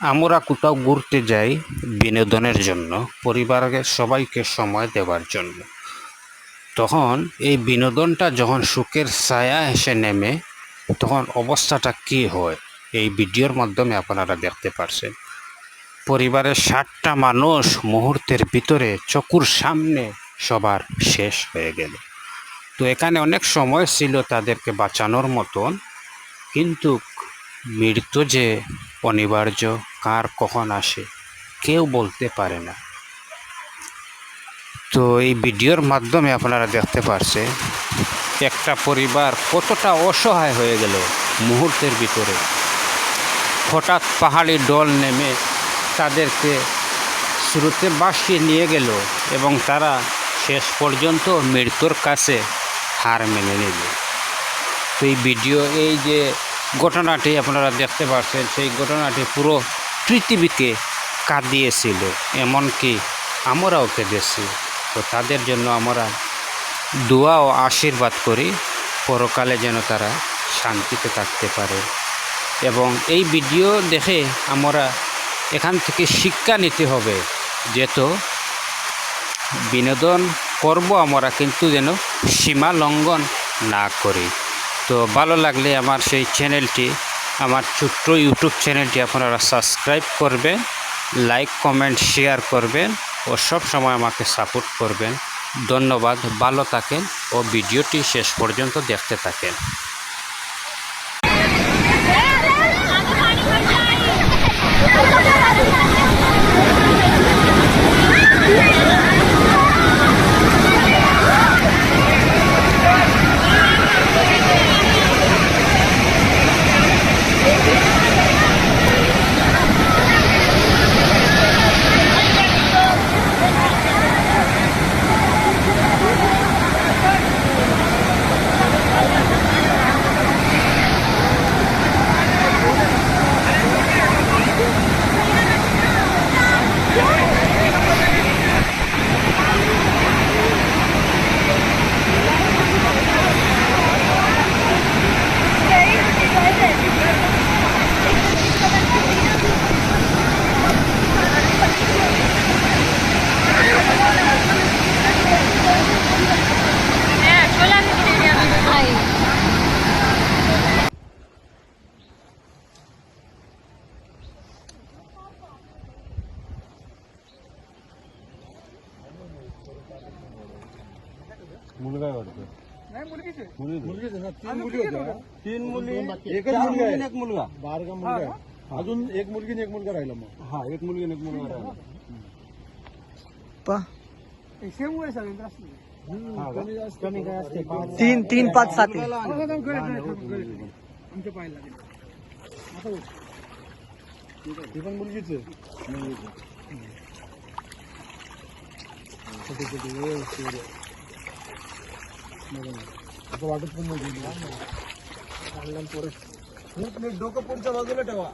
আমরা কোথাও ঘুরতে যাই বিনোদনের জন্য পরিবারের সবাইকে সময় দেওয়ার জন্য। তখন এই বিনোদনটা যখন সুখের ছায়া এসে নেমে, তখন অবস্থাটা কী হয়? এই ভিডিওর মাধ্যমে আপনারা দেখতে পারছেন। পরিবারের ষাটটা মানুষ মুহূর্তের ভিতরে চকুর সামনে সবার শেষ হয়ে গেল। তো এখানে অনেক সময় ছিল তাদেরকে বাঁচানোর মতন, কিন্তু মৃত্যু যে অনিবার্য কার কখন আসে, কেউ বলতে পারে না। তো এই ভিডিওর মাধ্যমে আপনারা দেখতে পারছে একটা পরিবার কতটা অসহায় হয়ে গেল মুহূর্তের ভিতরে। হঠাৎ পাহাড়ি ডল নেমে তাদেরকে শুরুতে বাসিয়ে নিয়ে গেল এবং তারা শেষ পর্যন্ত মৃত্যুর কাছে হার মেনে নিল। তো এই ভিডিও, এই যে ঘটনাটি আপনারা দেখতে পাচ্ছেন সেই ঘটনাটি পুরো পৃথিবীকে কাঁদিয়েছিল, এমনকি আমরাও কেঁদেছি। তো তাদের জন্য আমরা দোয়া ও আশীর্বাদ করি, পরকালে যেন তারা শান্তিতে থাকতে পারে। এবং এই ভিডিও দেখে আমরা এখান থেকে শিক্ষা নিতে হবে যেহেতু বিনোদন করব আমরা, কিন্তু যেন সীমা লঙ্ঘন না করি। তো ভালো লাগলে আমার সেই চ্যানেলটি আমার ছোট্ট ইউটিউব চ্যানেলটি আপনারা সাবস্ক্রাইব করবেন লাইক কমেন্ট শেয়ার করবেন ও সব সময় আমাকে সাপোর্ট করবেন। ধন্যবাদ, ভালো থাকেন ও ভিডিওটি শেষ পর্যন্ত দেখতে থাকেন। मुलगा आहे वाटतं. नाही मुलगीच आहे. मुलगी मुलगीच आहे ना? तीन अजून मुली किती होत्या होत्या? तीन मुली एकच चार मुलगा मुली आहे. आणि एक मुलगा. बारगा मुलगा आहे. अजून एक मुलगी आणि एक मुलगा राहिला मग. हा एक मुलगी आणि एक मुलगा राहिला. सेम वय सगळ्यांचं असलं. हा का? कमी जास्त. कमी काय असते? तीन तीन पाच सात आहे. आमच्या पाहायला लागेल. आता बघ. ती पण मुलगीच आहे. मुलगीच आहे. छोटे छोटे व्यवस्थित वगैरे. असं वाटत पण नाही. पोरं. डोकं पुढच्या बाजूला ठेवा.